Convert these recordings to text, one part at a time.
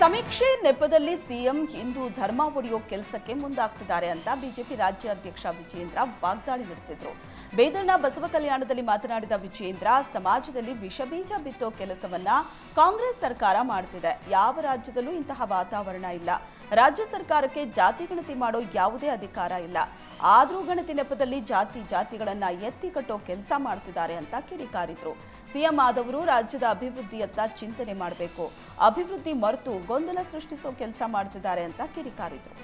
ಸಮೀಕ್ಷೆ ನೆಪದಲ್ಲಿ ಸಿಎಂ ಹಿಂದೂ ಧರ್ಮ ಒಡೆಯೋ ಕೆಲಸಕ್ಕೆ ಮುಂದಾಗ್ತಿದ್ದಾರೆ ಅಂತ ಬಿಜೆಪಿ ರಾಜ್ಯಾಧ್ಯಕ್ಷ ವಿಜೇಂದ್ರ ವಾಗ್ದಾಳಿ ನಡೆಸಿದ್ರು. ಬೇದರ್ನ ಬಸವ ಕಲ್ಯಾಣದಲ್ಲಿ ಮಾತನಾಡಿದ ವಿಜೇಂದ್ರ, ಸಮಾಜದಲ್ಲಿ ವಿಷಬೀಜ ಬಿತ್ತೋ ಕೆಲಸವನ್ನ ಕಾಂಗ್ರೆಸ್ ಸರ್ಕಾರ ಮಾಡ್ತಿದೆ. ಯಾವ ರಾಜ್ಯದಲ್ಲೂ ಇಂತಹ ವಾತಾವರಣ ಇಲ್ಲ. ರಾಜ್ಯ ಸರ್ಕಾರಕ್ಕೆ ಜಾತಿ ಗಣತಿ ಮಾಡೋ ಯಾವುದೇ ಅಧಿಕಾರ ಇಲ್ಲ. ಆದರೂ ಗಣತಿ ನೆಪದಲ್ಲಿ ಜಾತಿ ಜಾತಿಗಳನ್ನ ಎತ್ತಿ ಕಟ್ಟೋ ಕೆಲಸ ಮಾಡ್ತಿದ್ದಾರೆ ಅಂತ ಕಿಡಿಕಾರಿದ್ರು. ಸಿಎಂ ಆದವರು ರಾಜ್ಯದ ಅಭಿವೃದ್ಧಿಯತ್ತ ಚಿಂತನೆ ಮಾಡಬೇಕು. ಅಭಿವೃದ್ಧಿ ಮರೆತು ಗೊಂದಲ ಸೃಷ್ಟಿಸೋ ಕೆಲಸ ಮಾಡ್ತಿದ್ದಾರೆ ಅಂತ ಕಿಡಿಕಾರಿದ್ರು.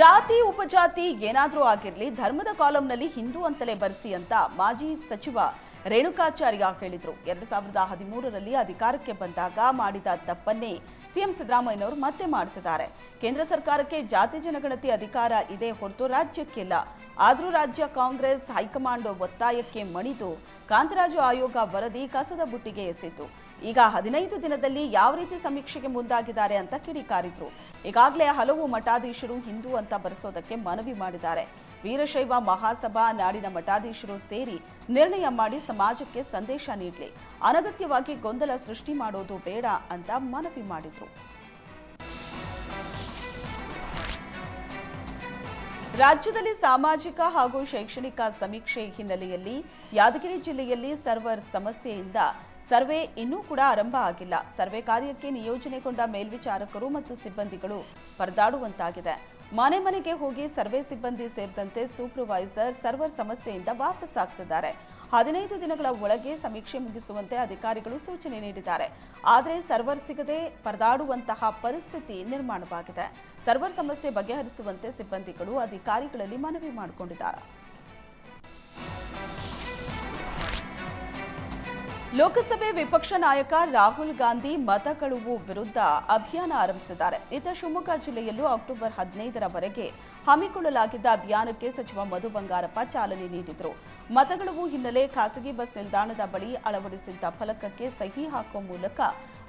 ಜಾತಿ, ಉಪಜಾತಿ ಏನಾದರೂ ಆಗಿರಲಿ, ಧರ್ಮದ ಕಾಲಂನಲ್ಲಿ ಹಿಂದೂ ಅಂತಲೇ ಬರೆಸಿ ಅಂತ ಮಾಜಿ ಸಚಿವ ರೇಣುಕಾಚಾರ್ಯ ಹೇಳಿದ್ರು. ಎರಡ್ ಸಾವಿರದ ಹದಿಮೂರರಲ್ಲಿ ಅಧಿಕಾರಕ್ಕೆ ಬಂದಾಗ ಮಾಡಿದ ತಪ್ಪನ್ನೇ ಸಿಎಂ ಸಿದ್ದರಾಮಯ್ಯನವರು ಮತ್ತೆ ಮಾಡ್ತಿದ್ದಾರೆ ಕೇಂದ್ರ ಸರ್ಕಾರಕ್ಕೆ ಜಾತಿ ಜನಗಣತಿ ಅಧಿಕಾರ ಇದೆ ಹೊರತು ರಾಜ್ಯಕ್ಕಿಲ್ಲ. ಆದರೂ ರಾಜ್ಯ ಕಾಂಗ್ರೆಸ್ ಹೈಕಮಾಂಡ್ ಒತ್ತಾಯಕ್ಕೆ ಮಣಿದು ಕಾಂತರಾಜು ಆಯೋಗ ವರದಿ ಕಸದ ಬುಟ್ಟಿಗೆ ಎಸೆತು ಈಗ ಹದಿನೈದು ದಿನದಲ್ಲಿ ಯಾವ ರೀತಿ ಸಮೀಕ್ಷೆಗೆ ಮುಂದಾಗಿದ್ದಾರೆ ಅಂತ ಕಿಡಿಕಾರಿದ್ರು. ಈಗಾಗಲೇ ಹಲವು ಮಠಾಧೀಶರು ಹಿಂದೂ ಅಂತ ಬರೆಸೋದಕ್ಕೆ ಮನವಿ ಮಾಡಿದ್ದಾರೆ. ವೀರಶೈವ ಮಹಾಸಭಾ ನಾಡಿನ ಮಠಾಧೀಶರು ಸೇರಿ ನಿರ್ಣಯ ಮಾಡಿ ಸಮಾಜಕ್ಕೆ ಸಂದೇಶ ನೀಡಲಿ. ಅನಗತ್ಯವಾಗಿ ಗೊಂದಲ ಸೃಷ್ಟಿ ಮಾಡೋದು ಬೇಡ ಅಂತ ಮನವಿ ಮಾಡಿದರು. ರಾಜ್ಯದಲ್ಲಿ ಸಾಮಾಜಿಕ ಹಾಗೂ ಶೈಕ್ಷಣಿಕ ಸಮೀಕ್ಷೆ ಹಿನ್ನೆಲೆಯಲ್ಲಿ ಯಾದಗಿರಿ ಜಿಲ್ಲೆಯಲ್ಲಿ ಸರ್ವರ್ ಸಮಸ್ಯೆಯಿಂದ ಸರ್ವೆ ಇನ್ನೂ ಕೂಡ ಆರಂಭ ಆಗಿಲ್ಲ. ಸರ್ವೆ ಕಾರ್ಯಕ್ಕೆ ನಿಯೋಜನೆಗೊಂಡ ಮೇಲ್ವಿಚಾರಕರು ಮತ್ತು ಸಿಬ್ಬಂದಿಗಳು ಪರದಾಡುವಂತಾಗಿದೆ. ಮನೆ ಮನೆಗೆ ಹೋಗಿ ಸರ್ವೆ ಸಿಬ್ಬಂದಿ ಸೇರಿದಂತೆ ಸೂಪರ್ವೈಸರ್ ಸರ್ವರ್ ಸಮಸ್ಯೆಯಿಂದ ವಾಪಸ್ ಆಗ್ತಿದ್ದಾರೆ. ಹದಿನೈದು ದಿನಗಳ ಒಳಗೆ ಸಮೀಕ್ಷೆ ಮುಗಿಸುವಂತೆ ಅಧಿಕಾರಿಗಳು ಸೂಚನೆ ನೀಡಿದ್ದಾರೆ. ಆದರೆ ಸರ್ವರ್ ಸಿಗದೆ ಪರದಾಡುವಂತಹ ಪರಿಸ್ಥಿತಿ ನಿರ್ಮಾಣವಾಗಿದೆ. ಸರ್ವರ್ ಸಮಸ್ಯೆ ಬಗೆಹರಿಸುವಂತೆ ಸಿಬ್ಬಂದಿಗಳು ಅಧಿಕಾರಿಗಳಲ್ಲಿ ಮನವಿ ಮಾಡಿಕೊಂಡಿದ್ದಾರೆ. ಲೋಕಸಭೆ ವಿಪಕ್ಷ ನಾಯಕ ರಾಹುಲ್ ಗಾಂಧಿ ಮತಕಳುವು ವಿರುದ್ಧ ಅಭಿಯಾನ ಆರಂಭಿಸಿದ್ದಾರೆ. ಇತ್ತ ಶಿವಮೊಗ್ಗ ಜಿಲ್ಲೆಯಲ್ಲೂ ಅಕ್ಟೋಬರ್ ಹದಿನೈದರವರೆಗೆ ಹಮ್ಮಿಕೊಳ್ಳಲಾಗಿದ್ದ ಅಭಿಯಾನಕ್ಕೆ ಸಚಿವ ಮಧು ಬಂಗಾರಪ್ಪ ಚಾಲನೆ ನೀಡಿದರು. ಮತಗಳುವು ಹಿನ್ನೆಲೆ ಖಾಸಗಿ ಬಸ್ ನಿಲ್ದಾಣದ ಬಳಿ ಅಳವಡಿಸಿದ್ದ ಫಲಕಕ್ಕೆ ಸಹಿ ಹಾಕುವ ಮೂಲಕ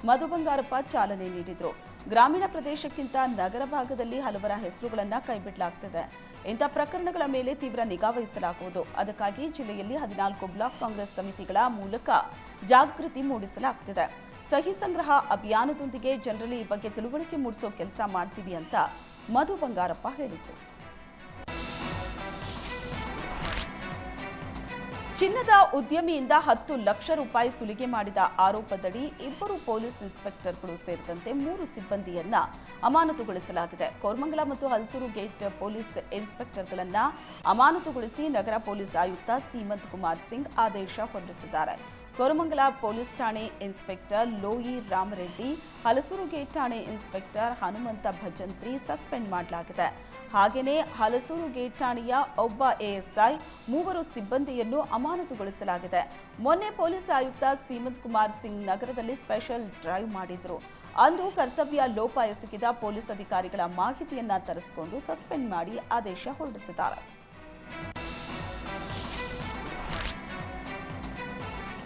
ಮಧು ಬಂಗಾರಪ್ಪ ಚಾಲನೆ ನೀಡಿದರು. ಗ್ರಾಮೀಣ ಪ್ರದೇಶಕ್ಕಿಂತ ನಗರ ಭಾಗದಲ್ಲಿ ಹಲವರ ಹೆಸರುಗಳನ್ನು ಕೈಬಿಡಲಾಗ್ತದೆ. ಇಂಥ ಪ್ರಕರಣಗಳ ಮೇಲೆ ತೀವ್ರ ನಿಗಾ ವಹಿಸಲಾಗುವುದು. ಅದಕ್ಕಾಗಿ ಜಿಲ್ಲೆಯಲ್ಲಿ ಹದಿನಾಲ್ಕು ಬ್ಲಾಕ್ ಕಾಂಗ್ರೆಸ್ ಸಮಿತಿಗಳ ಮೂಲಕ ಜಾಗೃತಿ ಮೂಡಿಸಲಾಗ್ತಿದೆ. ಸಹಿ ಸಂಗ್ರಹ ಅಭಿಯಾನದೊಂದಿಗೆ ಜನರಲ್ಲಿ ಈ ಬಗ್ಗೆ ತಿಳುವಳಿಕೆ ಮೂಡಿಸೋ ಕೆಲಸ ಮಾಡ್ತೀವಿ ಅಂತ ಮಧು ಬಂಗಾರಪ್ಪ ಹೇಳಿದರು. ಚಿನ್ನದ ಉದ್ಯಮಿಯಿಂದ ಹತ್ತು ಲಕ್ಷ ರೂಪಾಯಿ ಸುಲಿಗೆ ಮಾಡಿದ ಆರೋಪದಡಿ ಇಬ್ಬರು ಪೊಲೀಸ್ ಇನ್ಸ್ಪೆಕ್ಟರ್ಗಳು ಸೇರಿದಂತೆ ಮೂರು ಸಿಬ್ಬಂದಿಯನ್ನ ಅಮಾನತುಗೊಳಿಸಲಾಗಿದೆ. ಕೋರ್ಮಂಗಲ ಮತ್ತು ಹಲಸೂರು ಗೇಟ್ ಪೊಲೀಸ್ ಇನ್ಸ್ಪೆಕ್ಟರ್ಗಳನ್ನ ಅಮಾನತುಗೊಳಿಸಿ ನಗರ ಪೊಲೀಸ್ ಆಯುಕ್ತ ಸೀಮಂತ್ ಕುಮಾರ್ ಸಿಂಗ್ ಆದೇಶ ಹೊರಡಿಸಿದ್ದಾರೆ. ಕೋರಮಂಗಲ ಪೊಲೀಸ್ ಠಾಣೆ ಇನ್ಸ್ಪೆಕ್ಟರ್ ಲೋಯಿ ರಾಮರೆಡ್ಡಿ, ಹಲಸೂರು ಗೇಟ್ ಠಾಣೆ ಇನ್ಸ್ಪೆಕ್ಟರ್ ಹನುಮಂತ ಭಜಂತ್ರಿ ಸಸ್ಪೆಂಡ್ ಮಾಡಲಾಗಿದೆ. ಹಾಗೆಯೇ ಹಲಸೂರು ಗೇಟ್ ಠಾಣೆಯ ಒಬ್ಬ ಎಎಸ್ಐ, ಮೂವರು ಸಿಬ್ಬಂದಿಯನ್ನು ಅಮಾನತುಗೊಳಿಸಲಾಗಿದೆ. ಮೊನ್ನೆ ಪೊಲೀಸ್ ಆಯುಕ್ತ ಸೀಮಂತ್ ಕುಮಾರ್ ಸಿಂಗ್ ನಗರದಲ್ಲಿ ಸ್ಪೆಷಲ್ ಡ್ರೈವ್ ಮಾಡಿದ್ರು. ಅಂದು ಕರ್ತವ್ಯ ಲೋಪ ಎಸಗಿದ ಪೊಲೀಸ್ ಅಧಿಕಾರಿಗಳ ಮಾಹಿತಿಯನ್ನ ತರಿಸಿಕೊಂಡು ಸಸ್ಪೆಂಡ್ ಮಾಡಿ ಆದೇಶ ಹೊರಡಿಸಿದ್ದಾರೆ.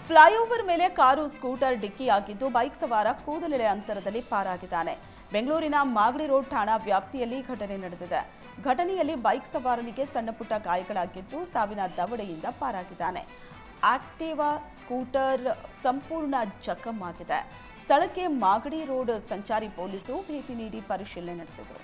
ಫ್ಲೈಓವರ್ ಮೇಲೆ ಕಾರು, ಸ್ಕೂಟರ್ ಡಿಕ್ಕಿಯಾಗಿದ್ದು ಬೈಕ್ ಸವಾರ ಕೂದಲೆಳೆ ಅಂತರದಲ್ಲಿ ಪಾರಾಗಿದ್ದಾನೆ. ಬೆಂಗಳೂರಿನ ಮಾಗಡಿ ರೋಡ್ ಠಾಣಾ ವ್ಯಾಪ್ತಿಯಲ್ಲಿ ಘಟನೆ ನಡೆದಿದೆ. ಘಟನೆಯಲ್ಲಿ ಬೈಕ್ ಸವಾರನಿಗೆ ಸಣ್ಣಪುಟ್ಟ ಗಾಯಗಳಾಗಿದ್ದು ಸಾವಿನ ದವಡೆಯಿಂದ ಪಾರಾಗಿದ್ದಾನೆ. ಆಕ್ಟಿವಾ ಸ್ಕೂಟರ್ ಸಂಪೂರ್ಣ ಜಖಮ್ ಆಗಿದೆ. ಸ್ಥಳಕ್ಕೆ ಮಾಗಡಿ ರೋಡ್ ಸಂಚಾರಿ ಪೊಲೀಸರು ಭೇಟಿ ನೀಡಿ ಪರಿಶೀಲನೆ ನಡೆಸಿದರು.